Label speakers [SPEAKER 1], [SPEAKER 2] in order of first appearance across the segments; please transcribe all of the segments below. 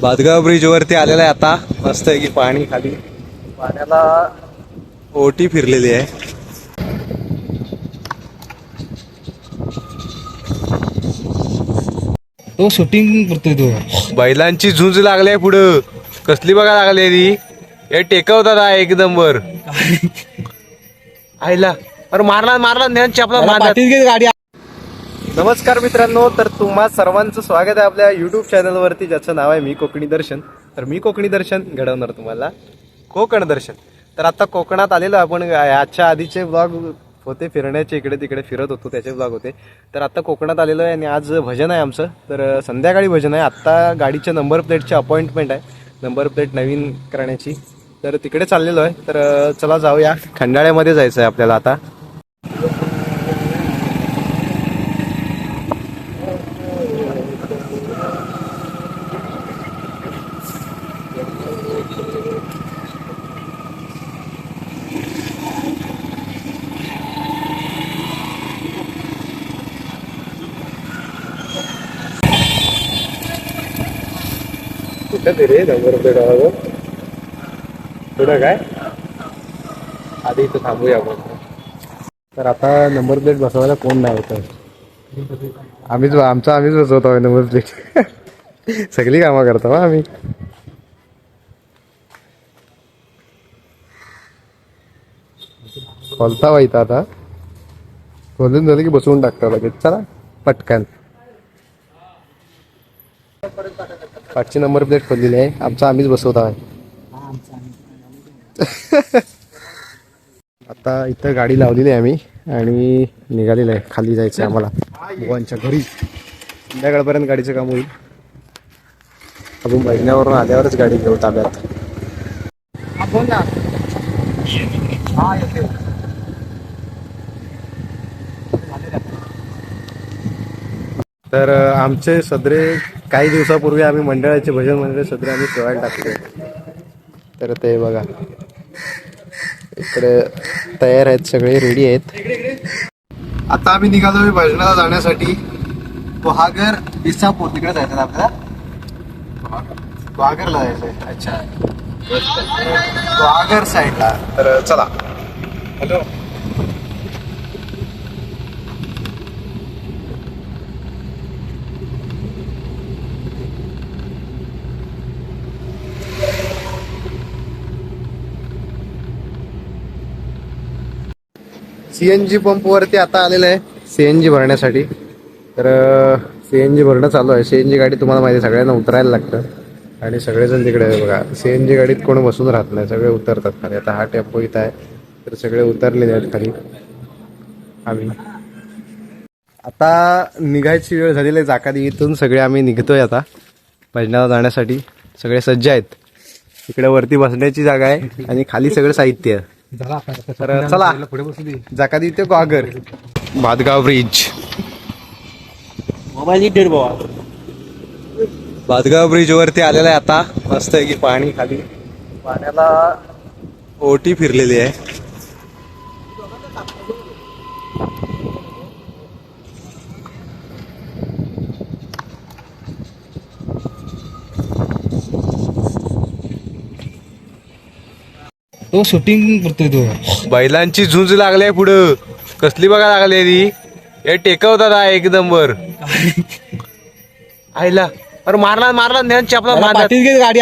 [SPEAKER 1] बादगाव bridge वरती आलेला आहे आता. मस्त आहे की पाणी खाली. पाण्याला ओटी फिरलेली आहे.
[SPEAKER 2] तो शूटिंग करतोय तो.
[SPEAKER 1] बैलांची झुंज लागली आहे पुढं. कसली बघा लागली ती? हे टेकवतात एकदम वर आईला. अरे मारला मारला ज्ञान चपला मारला
[SPEAKER 2] गाडी.
[SPEAKER 1] नमस्कार मित्रांनो तर तुम्हा सर्वांचं स्वागत आहे आपल्या युट्यूब चॅनलवरती ज्याचं नाव आहे मी कोकणी दर्शन. तर मी कोकणी दर्शन घडवणार तुम्हाला. कोकण दर्शन. तर आता कोकणात आलेलो आपण याच्या आधीचे ब्लॉग होते फिरण्याचे इकडे तिकडे फिरत होतो त्याचे ब्लॉग होते. तर आता कोकणात आलेलो आहे आणि आज भजन आहे आमचं. तर संध्याकाळी भजन आहे. आत्ता गाडीच्या नंबर प्लेटची अपॉइंटमेंट आहे. नंबर प्लेट नवीन करण्याची. तर तिकडे चाललेलो आहे. तर चला जाऊया. खंडाळ्यामध्ये जायचं आहे आपल्याला आता. कुठं ते रे नंबर प्लेट पुढं काय? आधी इथं थांबूया आपण. तर आता नंबर प्लेट बसवायला कोण नाही होतं? आम्हीच आमचा आम्हीच बसवतो आहे नंबर प्लेट. सगळी कामं करतो हा आम्ही. खोलता वाईता आता. खोलून झालं की बसवून टाकतो लगेच. चला पटकन. पाचशे नंबर प्लेट खोललेली आहे. आमचा आम्हीच बसवत आहे आता इथं गाडी लावलेली आहे आम्ही आणि निघालेलं आहे. खाली जायचं आहे आम्हाला. भगवानच्या घरी. संध्याकाळपर्यंत गाडीचं काम होईल. अजून महिन्यावरून आल्यावरच गाडी घेऊ ताब्यात. तर आमचे सदरे काही दिवसापूर्वी आम्ही मंडळाचे भजन मंडळ सदरे आम्ही ठेवायला टाकले. तर ते बघा. इकडे तयार आहेत सगळे रेडी आहेत. आता आम्ही निघालो भजनाला जाण्यासाठी. गुहागर विसापूर तिकडे जायचं आपल्याला? गुहागरला जायचंय. अच्छा. गुहागर साईडला तर चला. हॅलो. सीएनजी पंप वरती आता आलेलं आहे. सीएनजी भरण्यासाठी. तर सीएनजी भरणं चालू आहे. सीएनजी गाडी तुम्हाला माहिती आहे सगळ्यांना उतरायला लागतं. आणि सगळेजण तिकडे बघा सीएनजी गाडीत कोण बसून राहत नाही. सगळे उतरतात खाली. आता हा टेम्पो इथं आहे. तर सगळे उतरलेले आहेत खाली. आम्ही. आता निघायची वेळ झालेली आहे जाकादी इथून. सगळे आम्ही निघतोय आता. भजनाला जाण्यासाठी. सगळे सज्ज आहेत. इकडे वरती बसण्याची जागा आहे. आणि खाली सगळं साहित्य. आहे तर चला.
[SPEAKER 2] बसू दे.
[SPEAKER 1] जाकादी ते गागर भादगाव ब्रिज
[SPEAKER 2] मोबाईल
[SPEAKER 1] ब्रिज वरती आलेला आहे आता. मस्त आहे की पाणी खाली. पाण्याला ओटी फिरलेली आहे.
[SPEAKER 2] तो शूटिंग करतोय तो.
[SPEAKER 1] बैलांची झुंज लागली आहे पुढं. कसली बघा लागली ती. हे टेकवतात आहे एकदम वर आईला अरे मारला मारला ज्ञान चपला मारला.
[SPEAKER 2] पाठीत घे गाडी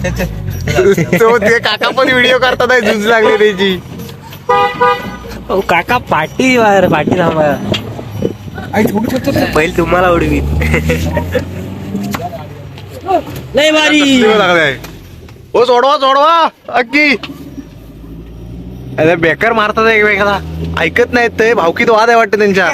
[SPEAKER 1] तो ते काका पण व्हिडिओ करतात आहे झुंज लागली त्याची.
[SPEAKER 3] ओ काका पाटी वार पाटी थांबा.
[SPEAKER 2] आई थोडी फक्त
[SPEAKER 3] पहिले तुम्हाला उडवी भारी.
[SPEAKER 1] कसली लागलाय ओ सोडवा सोडवा. अक्की अरे बेकार मारतात एकमेकाला. ऐकत नाहीत ते भावकीत वाद आहे वाटतं त्यांच्या.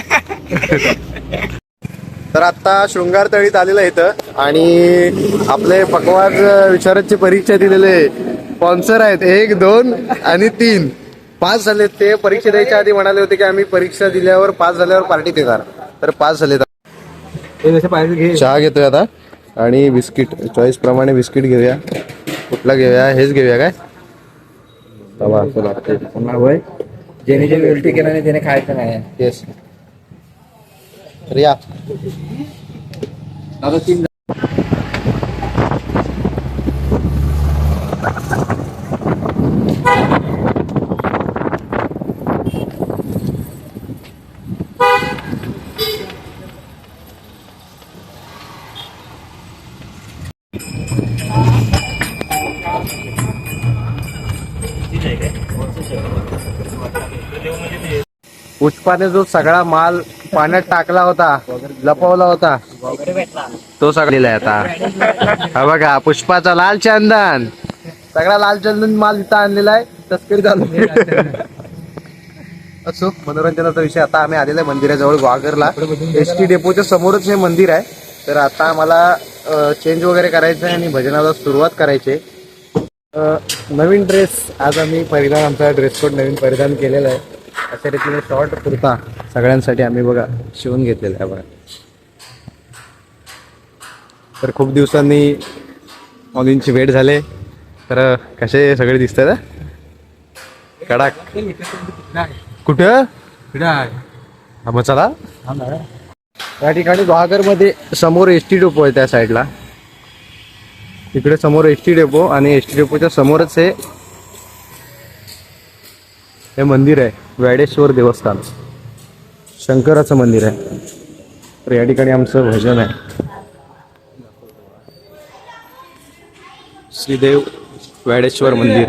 [SPEAKER 1] तर आता शृंगार तळीत आलेलं आहे इथं. आणि आपले पकवाज विचाराची परीक्षा दिलेले स्पॉन्सर आहेत. एक दोन आणि तीन. पाच झाले ते. परीक्षा द्यायच्या आधी म्हणाले होते की आम्ही परीक्षा दिल्यावर पास झाल्यावर पार्टी देणार. तर पास झाले चहा घेतोय आता. आणि बिस्किट. चॉईस प्रमाणे बिस्किट घेऊया. कुठला घेऊया हेच घेऊया काय? तवा लागतंय.
[SPEAKER 2] होय. ज्याने जे उलटी केला नाही त्याने खायचं नाही.
[SPEAKER 1] येस तर या.
[SPEAKER 2] आता तीन
[SPEAKER 1] पुष्पाने जो सगळा माल पाण्यात टाकला होता लपवला होता तो सगळा आहे आता. हा बघा पुष्पाचा लाल चंदन. सगळा लाल चंदन माल इथं आणलेला आहे तस्करी चालू असो मनोरंजनाचा विषय आता आम्ही आलेला आहे मंदिराजवळ वागरला एस टी डेपोच्या समोरच हे मंदिर आहे. तर आता आम्हाला चेंज वगैरे करायचं आहे आणि भजनाला सुरुवात करायची आहे. नवीन ड्रेस आज आम्ही परिधान आमचा ड्रेस कोड नवीन परिधान केलेला आहे. अशा रीतीने शॉर्ट कुर्ता सगळ्यांसाठी आम्ही बघा शिवून घेतलेला आहे बघा. तर खूप दिवसांनी ऑलिनची भेट झाले. तर कसे सगळे दिसत आहेत कडाक. कुठं? हा मग चला. या ठिकाणी मध्ये समोर एस टी डेपो आहे त्या साईडला इकडे समोर एस टी डेपो आणि एस टी डेपोच्या समोरच हे हे मंदिर आहे. वैडेश्वर देवस्थान. शंकराचं मंदिर आहे. तर या ठिकाणी आमचं भजन आहे. श्रीदेव वैडेश्वर मंदिर.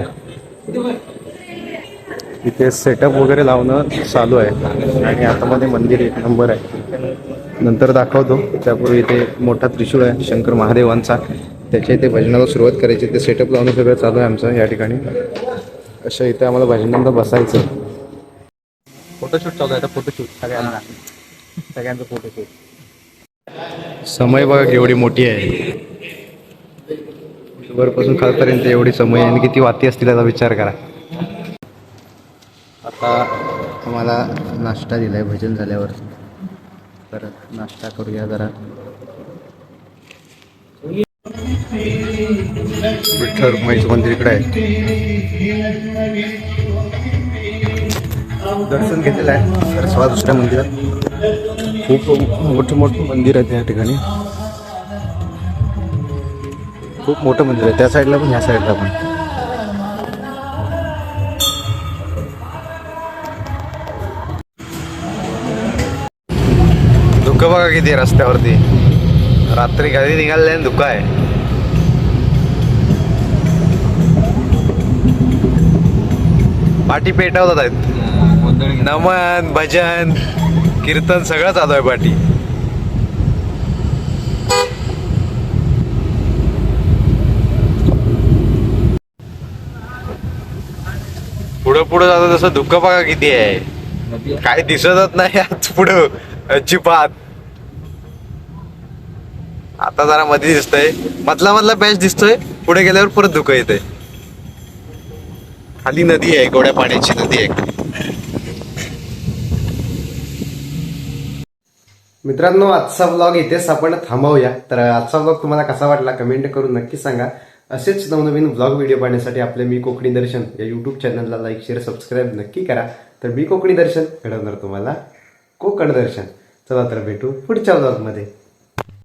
[SPEAKER 1] इथे सेटअप वगैरे लावणं चालू आहे. आणि आतामध्ये मंदिर एक नंबर आहे. नंतर दाखवतो. त्यापूर्वी इथे मोठा त्रिशूळ आहे शंकर महादेवांचा. त्याच्या इथे भजनाला सुरुवात करायची. ते सेटअप लावणं सगळं चालू आहे आमचं या ठिकाणी. असं इथे आम्हाला भजनांना बसायचं. फोटोशूट चालू आहे आता फोटोशूट सगळ्यांना. सगळ्यांचं फोटोशूट समय बघा केवढी मोठी आहे. वरपासून खालपर्यंत एवढी समय आहे आणि किती वाती असतील याचा विचार करा. आता आम्हाला नाश्ता दिलाय भजन झाल्यावर. तर नाश्ता करूया जरा. विठ्ठल रुक्माईचं मंदिर इकडे आहे. दर्शन घेतलेलं आहे. तर सोळा दुसऱ्या मंदिरात. खूप मोठं मोठं मंदिर आहे त्या ठिकाणी. खूप मोठं मंदिर आहे. त्या साईडला पण ह्या साईडला पण. धुकं बघा किती आहे रस्त्यावरती. रात्री घरी निघाले धुकं आहे. पाठी पेटवतात आहेत. नमन भजन कीर्तन सगळं चालू आहे पाठी पुढं पुढं जातं तसं धुकं बघा किती आहे. काय दिसतच नाही आज पुढं अजिबात. आता जरा मध्ये दिसतंय. मधला मधला पॅच दिसतोय पुढे गेल्यावर परत धुकं येते खाली नदी आहे गोड्या पाण्याची नदी आहे. मित्रांनो आजचा ब्लॉग इथेच आपण थांबवूया. तर आजचा ब्लॉग तुम्हाला कसा वाटला कमेंट करून नक्की सांगा. असेच नवनवीन ब्लॉग व्हिडिओ पाहण्यासाठी आपले मी कोकणी दर्शन या युट्यूब चॅनलला लाईक शेअर सबस्क्राईब नक्की करा. तर मी कोकणी दर्शन घडवणार तुम्हाला कोकण दर्शन. चला तर भेटू पुढच्या ब्लॉगमध्ये